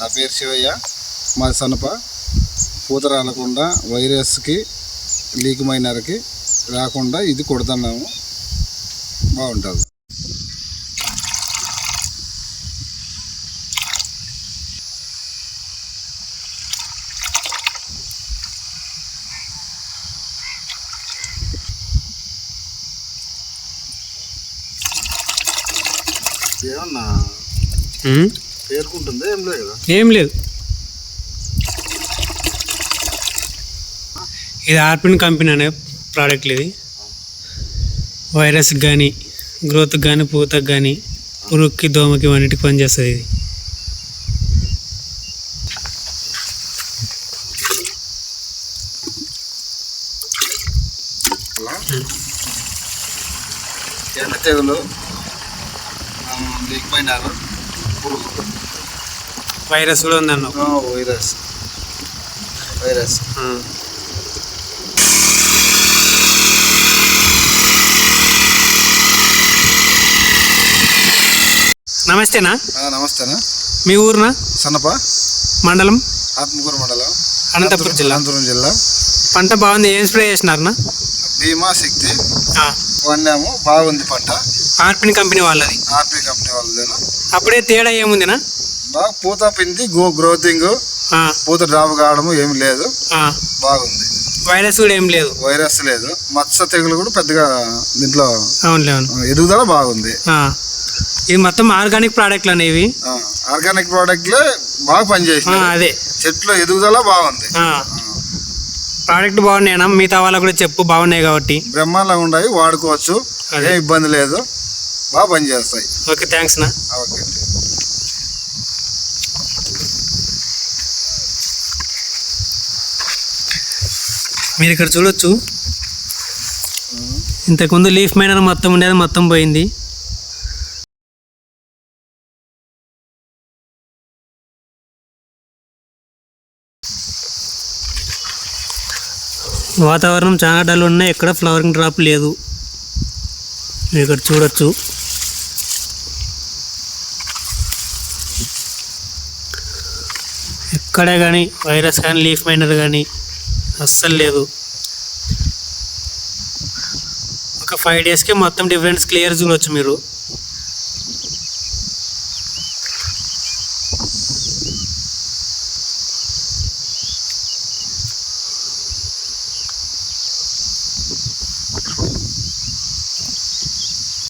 నా పేరు శివయ్య. మాది సనప. పూత రాలకుండా వైరస్కి లీక్ మైనర్కి రాకుండా ఇది కొడుతున్నాము బాగుంటుంది. ఏమన్నా? పేర్కొంటుందా ఏం లేదు కదా? ఏం లేదు. ఇది ఆర్పిన్ కంపెనీ అనే ప్రోడక్ట్లు ఇది. వైరస్కి కానీ గ్రోత్కి కానీ పూతకి కానీ పురుగుకి దోమకి అన్నిటికి పనిచేస్తుంది ఇది. ఎండ తెగులు లీక్ పురుగు వైరస్ కూడా ఉందన్నావు ఆ, వైరస్. వైరస్. నమస్తేనా? నమస్తేనా? మీ ఊరునా? సన్నప. మండలం? ఆత్మకూరు మండలం. అనంతపురం జిల్లా. అనంతపురం జిల్లా. పంట బాగుంది ఏం స్ప్రే చేసినారనా? భీమా శక్తి. వన్నాము బాగుంది పంట. ఆర్పిన్ కంపెనీ వాళ్ళది. ఆర్పీ కంపెనీ వాళ్ళదేనా? అప్పుడే తేడా ఏముందినా? బాగా పూత పిండి గో గ్రోతింగ్. పూత డ్రాప్ కావడము ఏమి లేదు. బాగుంది. వైరస్ కూడా ఏం లేదు. వైరస్ లేదు. మత్స తెగులు కూడా పెద్దగా దీంట్లో అవునులే అవును. ఆ, ఎదుగుదల బాగుంది. ఇది మొత్తం ఆర్గానిక్ ప్రోడక్ట్లు అనేవి ఆర్గానిక్ ప్రోడక్ట్లే బాగా ఆ, పనిచేసినాయి అదే. చెట్లు ఎదుగుదల బాగుంది. ప్రోడక్ట్ బాగున్నాయనా? మిగతా వాళ్ళకు కూడా చెప్పు బాగున్నాయి కాబట్టి. బ్రహ్మాండంగా ఉన్నాయి వాడుకోవచ్చు అదే. ఏ ఇబ్బంది లేదు. బాగా పనిచేస్తాయి. ఓకే థ్యాంక్స్ నా. ఓకే. మీరు ఇక్కడ చూడొచ్చు. ఇంతకుముందు లీఫ్ మైనర్ మొత్తం ఉండేది మొత్తం పోయింది. వాతావరణం చాలా డల్ ఉన్నాయి ఎక్కడ ఫ్లవరింగ్ డ్రాప్ లేదు. మీరు ఇక్కడ చూడొచ్చు. ఎక్కడే కానీ వైరస్ కానీ లీఫ్ మైనర్ కానీ అస్సలు లేదు. ఒక ఫైవ్ డేస్కి మొత్తం డిఫరెన్స్ క్లియర్ చూడవచ్చు మీరు. between